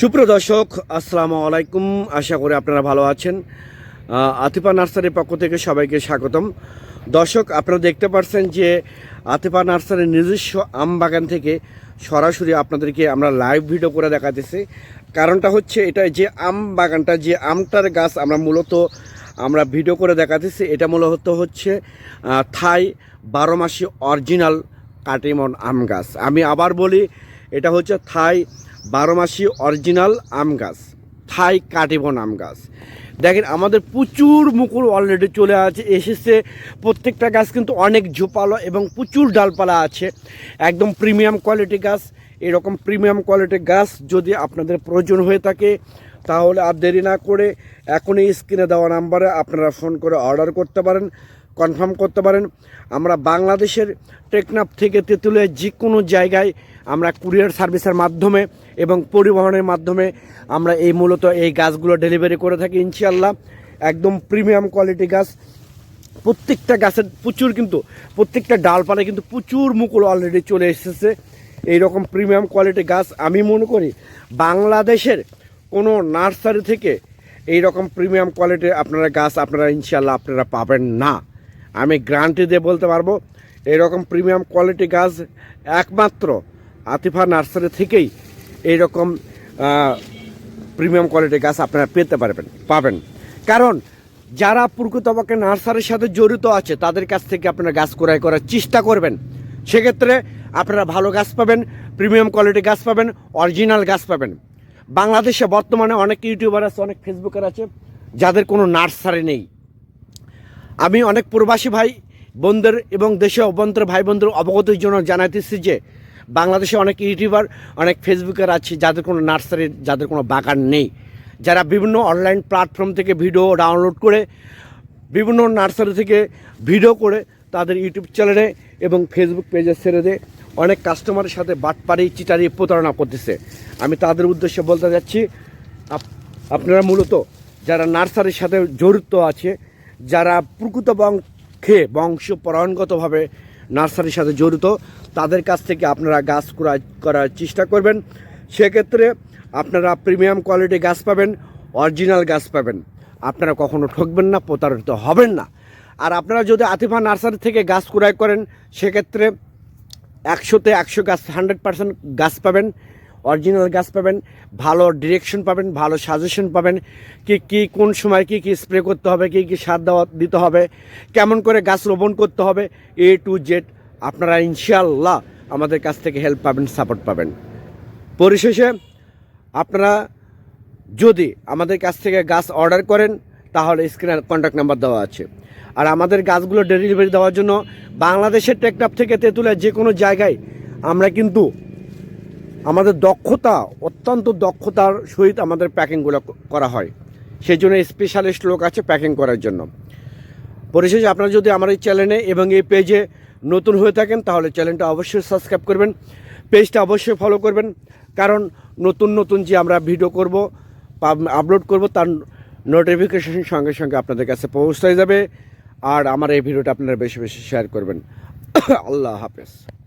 সুপ্রিয় দর্শক, আসসালামু আলাইকুম। আশা করি আপনারা ভালো আছেন। আতিফা নার্সারির পক্ষ থেকে সবাইকে স্বাগতম। দর্শক, আপনারা দেখতে পাচ্ছেন যে আতিফা নার্সারির নিজস্ব আম বাগান থেকে সরাসরি আপনাদেরকে আমরা লাইভ ভিডিও করে দেখাতেছি। কারণটা হচ্ছে এটা যে আম বাগানটা যে আমটার গাছ আমরা মূলত আমরা ভিডিও করে দেখাতেছি, এটা মূলত হচ্ছে থাই বারো মাসি অরিজিনাল কাটিমন আম গাছ আমি আবার বলি এটা হচ্ছে থাই বারো মাসি অরিজিনাল আম গাছ, থাই কাটিবন আম গাছ। দেখেন, আমাদের প্রচুর মুকুল অলরেডি চলে আছে, এসেছে। প্রত্যেকটা গাছ কিন্তু অনেক ঝোপালো এবং প্রচুর ডালপালা আছে। একদম প্রিমিয়াম কোয়ালিটি গাছ, এরকম প্রিমিয়াম কোয়ালিটির গাছ যদি আপনাদের প্রয়োজন হয়ে থাকে, তাহলে আর দেরি না করে এখনই স্ক্রিনে দেওয়া নাম্বারে আপনারা ফোন করে অর্ডার করতে পারেন। কনফার্ম করতে পারেন। আমরা বাংলাদেশের টেকনাফ থেকে তেঁতুলিয়া যে কোনো জায়গায় আমরা কুরিয়ার সার্ভিসের মাধ্যমে এবং পরিবহনের মাধ্যমে আমরা এই মূলত এই গাছগুলো ডেলিভারি করে থাকি ইনশাল্লাহ একদম প্রিমিয়াম কোয়ালিটি গাছ। প্রত্যেকটা গাছের প্রচুর কিন্তু, প্রত্যেকটা ডালপালা কিন্তু প্রচুর মুকুল অলরেডি চলে এসেছে। এই রকম প্রিমিয়াম কোয়ালিটি গাছ আমি মনে করি বাংলাদেশের কোনো নার্সারি থেকে এই রকম প্রিমিয়াম কোয়ালিটির আপনারা গাছ আপনারা ইনশাল্লাহ আপনারা পাবেন না। আমি গ্যারান্টি দিয়ে বলতে পারব এরকম প্রিমিয়াম কোয়ালিটি গাছ একমাত্র আতিফা নার্সারি থেকেই এইরকম প্রিমিয়াম কোয়ালিটির গাছ আপনারা পেতে পারবেন, পাবেন। কারণ যারা প্রকৃতপক্ষে নার্সারির সাথে জড়িত আছে, তাদের কাছ থেকে আপনারা গাছ ক্রয় করার চেষ্টা করবেন। সেক্ষেত্রে আপনারা ভালো গাছ পাবেন প্রিমিয়াম কোয়ালিটি গাছ পাবেন অরিজিনাল গাছ পাবেন। বাংলাদেশে বর্তমানে অনেক ইউটিউবার আছে, অনেক ফেসবুকার আছে, যাদের কোনো নার্সারি নেই। আমি অনেক প্রবাসী ভাই বোনদের এবং দেশে অভ্যন্তর ভাই বোনদের অবগতির জন্য জানাইতেছি যে, বাংলাদেশে অনেক ইউটিউবার, অনেক ফেসবুকার আছে যাদের কোনো নার্সারি, যাদের কোনো বাগান নেই। যারা বিভিন্ন অনলাইন প্ল্যাটফর্ম থেকে ভিডিও ডাউনলোড করে, বিভিন্ন নার্সারি থেকে ভিডিও করে তাদের ইউটিউব চ্যানেলে এবং ফেসবুক পেজে ছেড়ে দিয়ে অনেক কাস্টমারের সাথে বাটপাড়ি, চিটারি প্রতারণা করতেছে। আমি তাদের উদ্দেশ্যে বলতে যাচ্ছি, আপ- আপনারা মূলত যারা নার্সারির সাথে জড়িত আছে যারা প্রকৃত বংশে বংশ পরম্পরাগতভাবে নার্সারির সাথে জড়িত, তাদের কাছ থেকে আপনারা গাছ ক্রয় করার চেষ্টা করবেন। সেক্ষেত্রে আপনারা প্রিমিয়াম কোয়ালিটি গাছ পাবেন, অরিজিনাল গাছ পাবেন। আপনারা কখনো ঠকবেন না, প্রতারিত হবেন না। আর আপনারা যদি আতিফা নার্সারি থেকে গাছ ক্রয় করেন, সেক্ষেত্রে একশোতে একশো গাছ, হান্ড্রেড পার্সেন্ট গাছ পাবেন। অরিজিনাল গাছ পাবেন, ভালো ডিরেকশন পাবেন, ভালো সাজেশন পাবেন, কি কি, কোন সময় কি কি স্প্রে করতে হবে, কি কি সার দেওয়া, দিতে হবে, কেমন করে গাছ রোপণ করতে হবে এ টু জেড আপনারা ইনশাল্লাহ আমাদের কাছ থেকে হেল্প পাবেন সাপোর্ট পাবেন। পরিশেষে আপনারা যদি আমাদের কাছ থেকে গাছ অর্ডার করেন, তাহলে স্ক্রিনে কন্ট্যাক্ট নাম্বার দেওয়া আছে। আর আমাদের গাছগুলো ডেলিভারি দেওয়ার জন্য বাংলাদেশের টেকনাফ থেকে তেঁতুলিয়া যে কোনো জায়গায় আমরা কিন্তু আমাদের দক্ষতা, অত্যন্ত দক্ষতার সহিত আমাদের প্যাকিংগুলো করা হয়। সেই জন্য স্পেশালিস্ট লোক আছে প্যাকিং করার জন্য। পরিশেষে আপনারা যদি আমার এই চ্যানেলে এবং এই পেজে নতুন হয়ে থাকেন, তাহলে চ্যানেলটা অবশ্যই সাবস্ক্রাইব করবেন। পেজটা অবশ্যই ফলো করবেন। কারণ নতুন নতুন যে আমরা ভিডিও করব আপলোড করব, তার নোটিফিকেশন সঙ্গে সঙ্গে আপনাদের কাছে পৌঁছায় যাবে। আর আমার এই ভিডিওটা আপনারা বেশি বেশি শেয়ার করবেন। আল্লাহ হাফেজ।